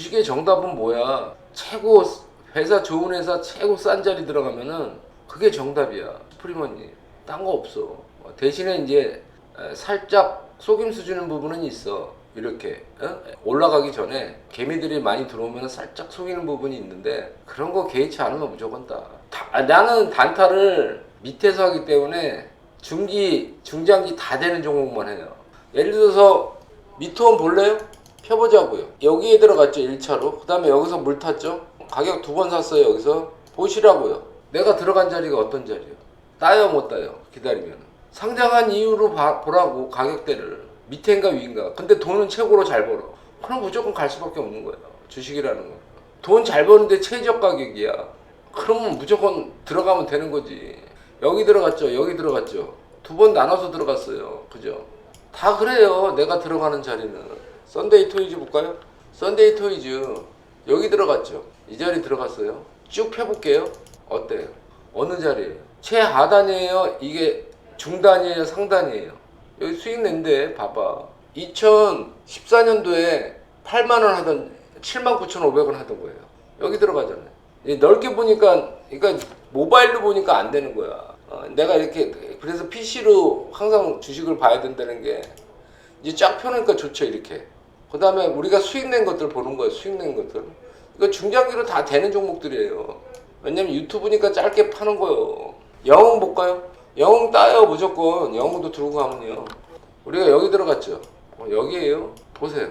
주식의 정답은 뭐야? 최고 회사 좋은 회사 최고 싼 자리 들어가면은 그게 정답이야. 프리머니. 딴 거 없어. 어, 대신에 이제 에, 살짝 속임수 주는 부분은 있어. 이렇게 어? 올라가기 전에 개미들이 많이 들어오면 살짝 속이는 부분이 있는데 그런 거 개의치 않으면 무조건 따. 다- 아, 나는 단타를 밑에서 하기 때문에 중기, 중장기 다 되는 종목만 해요. 예를 들어서 미투원 볼래요? 펴보자고요. 여기에 들어갔죠 1차로. 그 다음에 여기서 물 탔죠. 가격 두 번 샀어요 여기서. 보시라고요. 내가 들어간 자리가 어떤 자리예요? 따요 못 따요 기다리면. 상장한 이유로 봐- 보라고 가격대를 밑에인가 위인가. 근데 돈은 최고로 잘 벌어. 그럼 무조건 갈 수밖에 없는 거예요. 주식이라는 거. 돈잘 버는데 최저 가격이야. 그러면 무조건 들어가면 되는 거지. 여기 들어갔죠. 여기 들어갔죠. 두 번 나눠서 들어갔어요. 그죠? 다 그래요. 내가 들어가는 자리는. 썬데이 토이즈 볼까요? 썬데이 토이즈 여기 들어갔죠. 이 자리 들어갔어요. 쭉 펴볼게요. 어때요? 어느 자리예요? 최하단이에요? 이게 중단이에요? 상단이에요? 여기 수익 낸데 봐봐. 2014년도에 8만 원 하던 7만 9,500원 하던 거예요. 여기 들어가잖아요. 이 넓게 보니까 그러니까 모바일로 보니까 안 되는 거야. 어, 내가 이렇게 그래서 PC로 항상 주식을 봐야 된다는 게 이제 쫙 펴놓으니까 좋죠 이렇게. 그 다음에 우리가 수익 낸 것들 보는 거예요. 수익 낸 것들. 이거 중장기로 다 되는 종목들이에요. 왜냐면 유튜브니까 짧게 파는 거예요. 영웅 볼까요? 영웅 따요 무조건. 영웅도 들고 가면요. 우리가 여기 들어갔죠. 어, 여기에요. 보세요.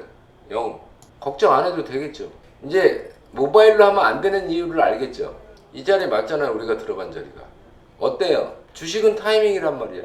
영웅. 걱정 안 해도 되겠죠. 이제 모바일로 하면 안 되는 이유를 알겠죠. 이 자리 맞잖아요. 우리가 들어간 자리가. 어때요? 주식은 타이밍이란 말이야.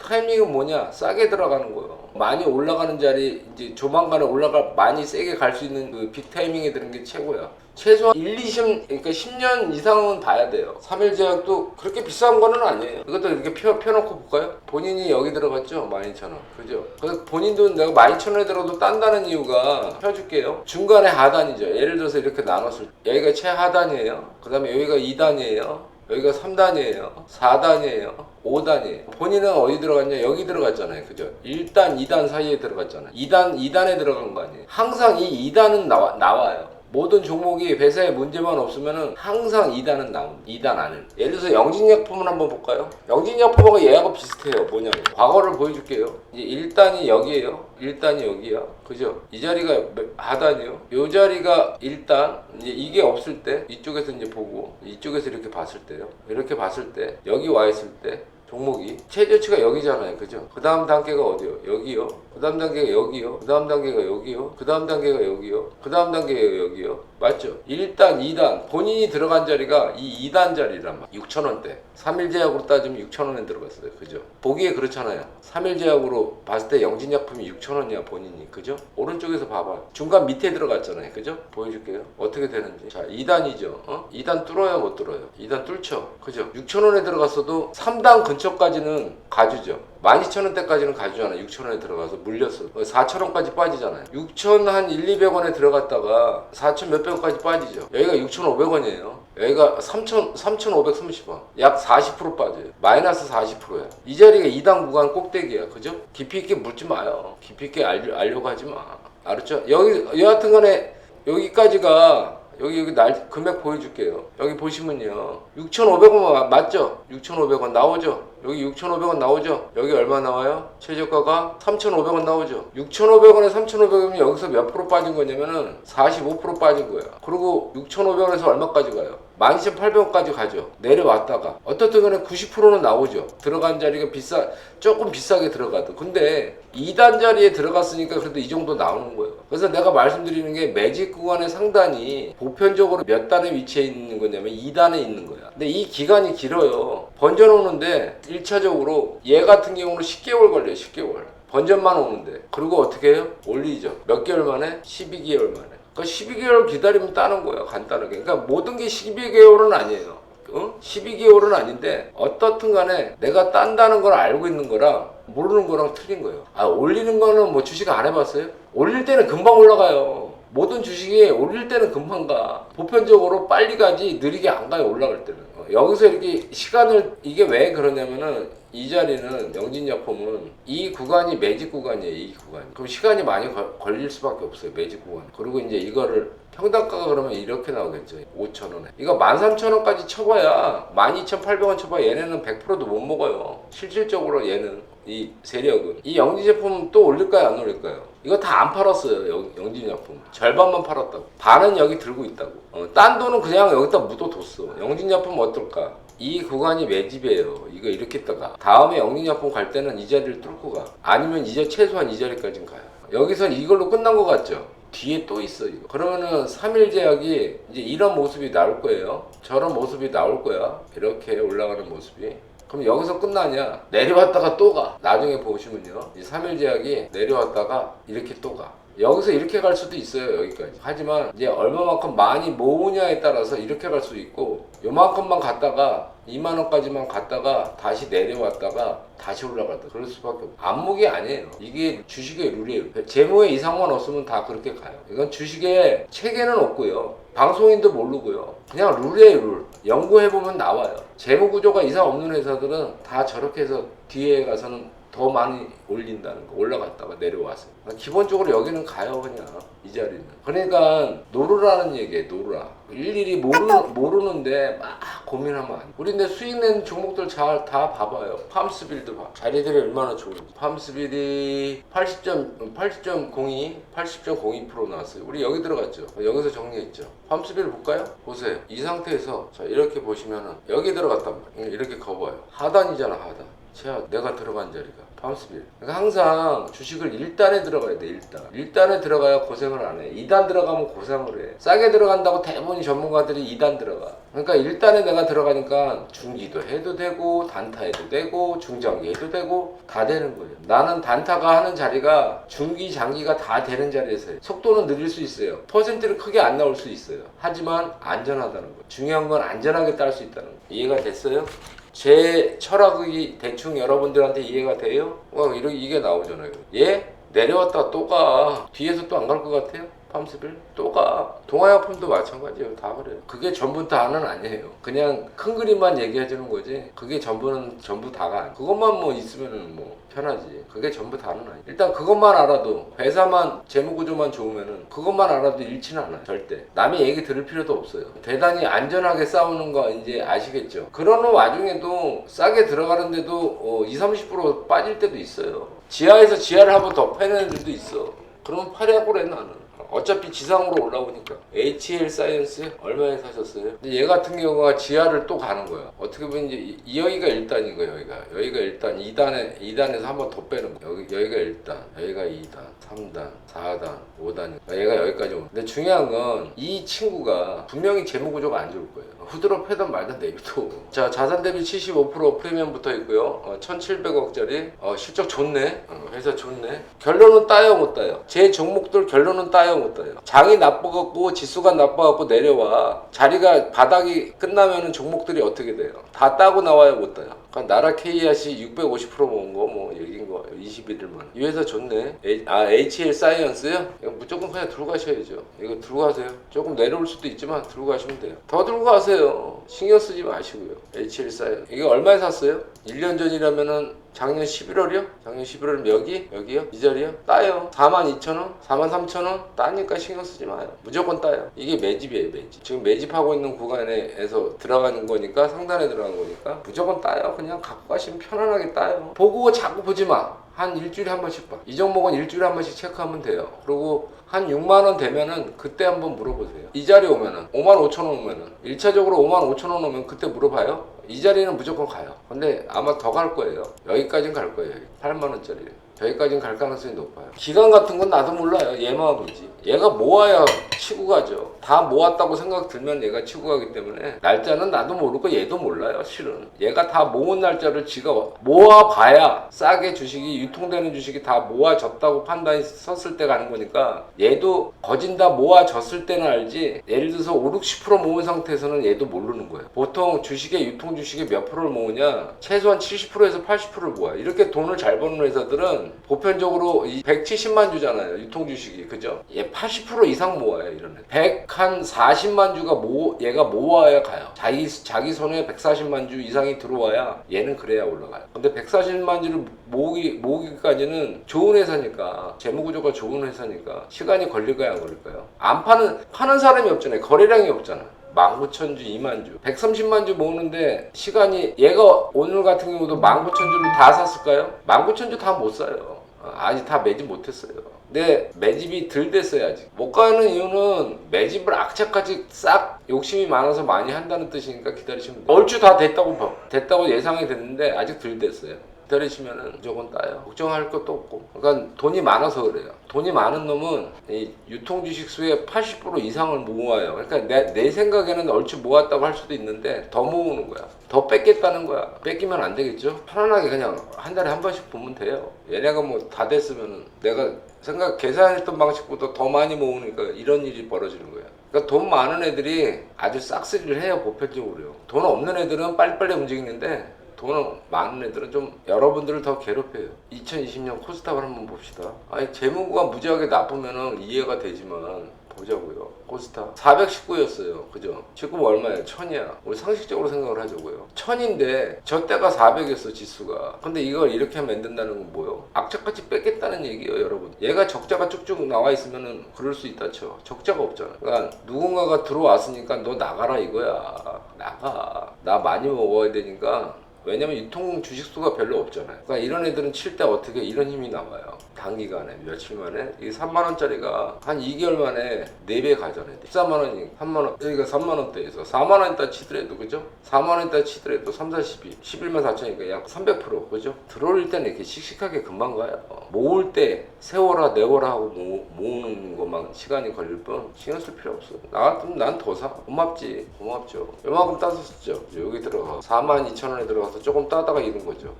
타이밍은 뭐냐? 싸게 들어가는 거예요. 많이 올라가는 자리 이제 조만간에 올라가 많이 세게 갈 수 있는 그 빅 타이밍에 드는 게 최고야. 최소한 1, 2심 그러니까 10년 이상은 봐야 돼요. 3일 제약도 그렇게 비싼 거는 아니에요. 이것도 이렇게 펴, 펴놓고 볼까요? 본인이 여기 들어갔죠? 12,000원. 그죠? 그래서 본인도 내가 12,000원에 들어도 딴다는 이유가 펴줄게요. 중간에 하단이죠. 예를 들어서 이렇게 나눴을 때 여기가 최하단이에요. 그 다음에 여기가 2단이에요. 여기가 3단이에요. 4단이에요. 5단이에요. 본인은 어디 들어갔냐? 여기 들어갔잖아요. 그죠? 1단, 2단 사이에 들어갔잖아요. 2단, 2단에 들어간 거 아니에요. 항상 이 2단은 나와, 나와요. 모든 종목이 회사에 문제만 없으면은 항상 2단은 나옵니다. 2단 안에. 예를 들어서 영진약품을 한번 볼까요? 영진약품하고 얘하고 비슷해요. 뭐냐면 과거를 보여줄게요. 이제 1단이 여기에요. 1단이 여기야. 그죠? 이 자리가 몇- 하단이요. 요 자리가 1단. 이제 이게 없을 때 이쪽에서 이제 보고 이쪽에서 이렇게 봤을 때요. 이렇게 봤을 때 여기 와 있을 때 종목이 최저치가 여기잖아요. 그죠? 그 다음 단계가 어디요? 여기요. 그 다음 단계가 여기요. 그 다음 단계가 여기요. 그 다음 단계가 여기요. 그 다음 단계가 여기요. 맞죠? 1단, 2단. 본인이 들어간 자리가 이 2단 자리란 말. 6천원대. 3일 제약으로 따지면 6천원에 들어갔어요. 그죠? 보기에 그렇잖아요. 3일 제약으로 봤을 때 영진약품이 6천원이야 본인이. 그죠? 오른쪽에서 봐봐. 중간 밑에 들어갔잖아요. 그죠? 보여줄게요. 어떻게 되는지. 자, 2단이죠. 어? 2단 뚫어요? 못 뚫어요? 2단 뚫죠. 그죠? 6천원에 들어갔어도 3단 근처 까지는 가주죠. 12,000원대까지는 가주잖아. 6,000원에 들어가서 물렸어. 4,000원까지 빠지잖아요. 6,000한 1, 200원에 들어갔다가 4,000 몇백 원까지 빠지죠. 여기가 6,500원이에요. 여기가 3,000, 3,530원. 약 40% 빠져요. 마이너스 40%야. 이 자리가 2단 구간 꼭대기야. 그죠? 깊이 있게 묻지 마요. 깊이 있게 알려, 알려고 하지 마. 알았죠? 여기, 여하튼 간에 여기까지가 여기 여기 날 금액 보여줄게요. 여기 보시면요. 6,500원 맞죠? 6,500원 나오죠? 여기 6,500원 나오죠? 여기 얼마 나와요? 최저가가 3,500원 나오죠? 6,500원에 3,500원이면 여기서 몇 프로 빠진 거냐면은 45% 빠진 거야. 그리고 6,500원에서 얼마까지 가요? 12,800원까지 가죠. 내려왔다가 어떻든 간에 90%는 나오죠. 들어간 자리가 비싸 조금 비싸게 들어가도. 근데 2단 자리에 들어갔으니까 그래도 이 정도 나오는 거예요. 그래서 내가 말씀드리는 게 매직 구간의 상단이 보편적으로 몇 단에 위치해 있는 거냐면 2단에 있는 거야. 근데 이 기간이 길어요. 번전 오는데 1차적으로 얘 같은 경우는 10개월 걸려요. 10개월. 번전만 오는데. 그리고 어떻게 해요? 올리죠. 몇 개월 만에? 12개월 만에. 그 12개월 기다리면 따는 거예요. 간단하게. 그러니까 모든 게 12개월은 아니에요. 어? 12개월은 아닌데 어떻든 간에 내가 딴다는 걸 알고 있는 거랑 모르는 거랑 틀린 거예요. 아 올리는 거는 뭐 주식 안 해봤어요? 올릴 때는 금방 올라가요. 모든 주식이 올릴 때는 금방 가. 보편적으로 빨리 가지 느리게 안 가요. 올라갈 때는. 어, 여기서 이렇게 시간을 이게 왜 그러냐면은 이 자리는 영진약품은 이 구간이 매직 구간이에요. 이 구간. 그럼 시간이 많이 걸- 걸릴 수밖에 없어요. 매직 구간. 그리고 이제 이거를 평당가가 그러면 이렇게 나오겠죠. 5,000원에. 이거 13,000원까지 쳐봐야 12,800원 쳐봐야 얘네는 100%도 못 먹어요. 실질적으로 얘는 이 세력은 이 영진 제품 또 올릴까요 안 올릴까요? 이거 다 안 팔았어요 영, 영진 제품 절반만 팔았다고 반은 여기 들고 있다고 어, 딴 돈은 그냥 여기다 묻어뒀어 영진 제품 어떨까? 이 구간이 매집이에요 이거 이렇게 떠가 다음에 영진 제품 갈 때는 이 자리를 뚫고 가 아니면 이제 최소한 이 자리까지는 가요 여기선 이걸로 끝난 것 같죠? 뒤에 또 있어 이거 그러면은 3일 제약이 이제 이런 모습이 나올 거예요 저런 모습이 나올 거야 이렇게 올라가는 모습이 그럼 여기서 끝나냐? 내려왔다가 또 가. 나중에 보시면요. 이 3일 제약이 내려왔다가 이렇게 또 가. 여기서 이렇게 갈 수도 있어요, 여기까지. 하지만 이제 얼마만큼 많이 모으냐에 따라서 이렇게 갈수 있고, 요만큼만 갔다가 2만 원까지만 갔다가 다시 내려왔다가 다시 올라갔다. 그럴 수밖에 없고. 안목이 아니에요. 이게 주식의 룰이에요. 재무에 이상만 없으면 다 그렇게 가요. 이건 주식에 체계는 없고요. 방송인도 모르고요. 그냥 룰이에요, 룰. 연구해보면 나와요. 재무 구조가 이상 없는 회사들은 다 저렇게 해서 뒤에 가서는 더 많이 올린다는 거 올라갔다가 내려와서. 기본적으로 여기는 가요 그냥. 이 자리는. 그러니까 노르라는 얘기예요 노르라. 일일이 모르, 모르는데 막 고민하면 안 돼. 우리 근데 수익 낸 종목들 잘 다 봐봐요. 팜스빌드 봐. 자리들이 얼마나 좋은지. 팜스빌이 80점 80.02 80.02% 나왔어요. 우리 여기 들어갔죠? 여기서 정리했죠? 팜스빌 볼까요? 보세요. 이 상태에서 자 이렇게 보시면은 여기 들어갔단 말이에요. 이렇게 거봐요. 하단이잖아 하단 제가 내가 들어간 자리가 팜스빌. 그러니까 항상 주식을 1단에 들어가야 돼, 1단. 1단에 들어가야 고생을 안 해. 2단 들어가면 고생을 해. 싸게 들어간다고 대부분 전문가들이 2단 들어가. 그러니까 1단에 내가 들어가니까 중기도 해도 되고, 단타 해도 되고, 중장기 해도 되고, 다 되는 거예요. 나는 단타가 하는 자리가 중기, 장기가 다 되는 자리에서 해요. 속도는 느릴 수 있어요. 퍼센트는 크게 안 나올 수 있어요. 하지만 안전하다는 거예요. 중요한 건 안전하게 딸 수 있다는 거예요. 이해가 됐어요? 제 철학이 대충 여러분들한테 이해가 돼요? 어, 이렇게 이게 나오잖아요. 예? 내려왔다가 또 가. 뒤에서 또 안 갈 것 같아요? 팜스빌? 또 가. 동아약품도 마찬가지예요. 다 그래요. 그게 전부 다는 아니에요. 그냥 큰 그림만 얘기해 주는 거지. 그게 전부는 전부 다가 아니에요. 그것만 뭐 있으면은 뭐 편하지. 그게 전부 다는 아니에요. 일단 그것만 알아도 회사만 재무구조만 좋으면은 그것만 알아도 잃지는 않아요. 절대. 남의 얘기 들을 필요도 없어요. 대단히 안전하게 싸우는 거 이제 아시겠죠? 그러는 와중에도 싸게 들어가는데도 어, 20, 30% 빠질 때도 있어요. 지하에서 지하를 한번 더 패는 애들도 있어. 그러면 그래 나는. 어차피 지상으로 올라오니까 HL 사이언스 얼마에 사셨어요? 근데 얘 같은 경우가 지하를 또 가는 거야. 어떻게 보면 이제 이- 이 여기가 1단인 거야 여기가. 여기가 1단, 2단에 2단에서 한 번 더 빼는 거야. 여기 여기가 1단, 여기가 2단, 3단, 4단, 5단. 얘가 여기까지 오. 근데 중요한 건 이 친구가 분명히 재무 구조가 안 좋을 거예요. 후드로 패던 말던 내비도. 자 자산 대비 75% 프리미엄 붙어 있고요. 어, 1,700억짜리 어, 실적 좋네. 어, 회사 좋네. 결론은 따요 못 따요. 제 종목들 결론은 따요 못 따요. 장이 나빠갖고 지수가 나빠갖고 내려와. 자리가 바닥이 끝나면은 종목들이 어떻게 돼요? 다 따고 나와요 못 따요. 그러니까 나라 K앗이 650% 모은 거뭐 얘기인 거 21일만. 이 회사 좋네. H- 아 HL 사이언스요? 이거 무조건 그냥 들고 가셔야죠. 이거 들고 가세요. 조금 내려올 수도 있지만 들고 가시면 돼요. 더 들고 가세요. 신경 쓰지 마시고요. HL 사이언스. 이게 얼마에 샀어요? 1년 전이라면은 작년 11월이요? 작년 11월 여기? 여기요? 이 자리요? 따요. 42,000원? 43,000원? 따니까 신경 쓰지 마요. 무조건 따요. 이게 매집이에요, 매집. 지금 매집하고 있는 구간에서 들어가는 거니까 상단에 들어간 거니까 무조건 따요. 그냥 갖고 가시면 편안하게 따요. 보고 자꾸 보지 마. 한 일주일에 한 번씩 봐. 이 종목은 일주일에 한 번씩 체크하면 돼요. 그리고 한 6만 원 되면은 그때 한번 물어보세요. 이 자리 오면은 5만 5천 원 오면은 1차적으로 5만 5천 원 오면 그때 물어봐요. 이 자리는 무조건 가요. 근데 아마 더 갈 거예요. 여기까지는 갈 거예요. 8만 원짜리. 여기까지는 갈 가능성이 높아요. 기간 같은 건 나도 몰라요. 얘만 보지. 얘가 모아야 치고 가죠. 다 모았다고 생각 들면 얘가 치고 가기 때문에 날짜는 나도 모르고 얘도 몰라요. 실은 얘가 다 모은 날짜를 지가 모아봐야 싸게 주식이 유통되는 주식이 다 모아졌다고 판단이 섰을 때 가는 거니까 얘도 거진다 모아졌을 때는 알지. 예를 들어서 5, 60% 모은 상태에서는 얘도 모르는 거예요. 보통 주식의 유통 주식이 몇 프로를 모으냐? 최소한 70%에서 80%를 모아. 이렇게 돈을 잘 버는 회사들은 보편적으로 이 170만 주잖아요 유통 주식이 그죠? 얘 80% 이상 모아요 이런 애. 100한 40만 주가 모 얘가 모아야 가요. 자기 자기 손에 140만 주 이상이 들어와야 얘는 그래야 올라가요. 근데 140만 주를 모으기 모으기까지는 좋은 회사니까 재무 구조가 좋은 회사니까 시간이 걸릴까요 안 걸릴까요? 안 파는 파는 사람이 없잖아요. 거래량이 없잖아. 19,000주, 2만 주, 130만 주 모으는데 시간이 얘가 오늘 같은 경우도 19,000주를 다 샀을까요? 19,000주 다 못 사요. 어, 아직 다 매집 못했어요. 근데 매집이 덜 아직. 못 가는 이유는 매집을 악착같이 싹 욕심이 많아서 많이 한다는 뜻이니까 기다리시면 돼요. 얼추 다 됐다고 봐- 됐다고 예상이 됐는데 아직 덜 됐어요. 기다리시면은 무조건 따요. 걱정할 것도 없고. 그러니까 돈이 많아서 그래요. 돈이 많은 놈은 이 유통 주식 수의 80% 이상을 모아요. 그러니까 내, 내 생각에는 얼추 모았다고 할 수도 있는데 더 모으는 거야. 더 뺏겠다는 거야. 뺏기면 안 되겠죠? 편안하게 그냥 한 달에 한 번씩 보면 돼요. 얘네가 뭐 다 됐으면은 내가 생각 계산했던 방식보다 더 많이 모으니까 이런 일이 벌어지는 거야. 그러니까 돈 많은 애들이 아주 싹쓸이를 해요 보편적으로요. 돈 없는 애들은 빨리빨리 움직이는데 돈 많은 애들은 좀 여러분들을 더 괴롭혀요. 2020년 코스닥을 한번 봅시다. 아니 재무가 무지하게 나쁘면은 이해가 되지만 보자고요. 코스닥 419였어요. 그죠? 지금 얼마예요? 1000이야. 우리 상식적으로 생각을 하자고요. 1000인데 저 때가 400이었어 지수가. 근데 이걸 이렇게 하면 안 된다는 건 뭐예요? 악착같이 뺏겠다는 얘기예요, 여러분. 얘가 적자가 쭉쭉 나와 있으면은 그럴 수 있다 쳐. 적자가 없잖아. 그러니까 누군가가 들어왔으니까 너 나가라 이거야. 나가. 나 많이 먹어야 되니까 왜냐면 유통 주식수가 별로 없잖아요. 그러니까 이런 애들은 칠 때 어떻게 이런 힘이 나와요. 단기간에 며칠 만에 이게 3만 원짜리가 한 2개월 만에 4배 가잖아요. 14만 원이 3만 원 여기가 3만 원대에서 4만 원 있다 치더라도 그죠? 4만 원 있다 치더라도 3, 4, 12 11만 4천이니까 약 300% 그죠? 들어올 때는 이렇게 씩씩하게 금방 가요. 모을 때 세워라 내워라 하고 모, 모으는 것만 시간이 걸릴 뿐 신경 쓸 필요 없어. 나 같으면 난 더 사. 고맙지. 고맙죠. 요만큼 따서 썼죠. 여기 들어가 4만 2천 원에 들어가서 조금 따다가 잃은 거죠.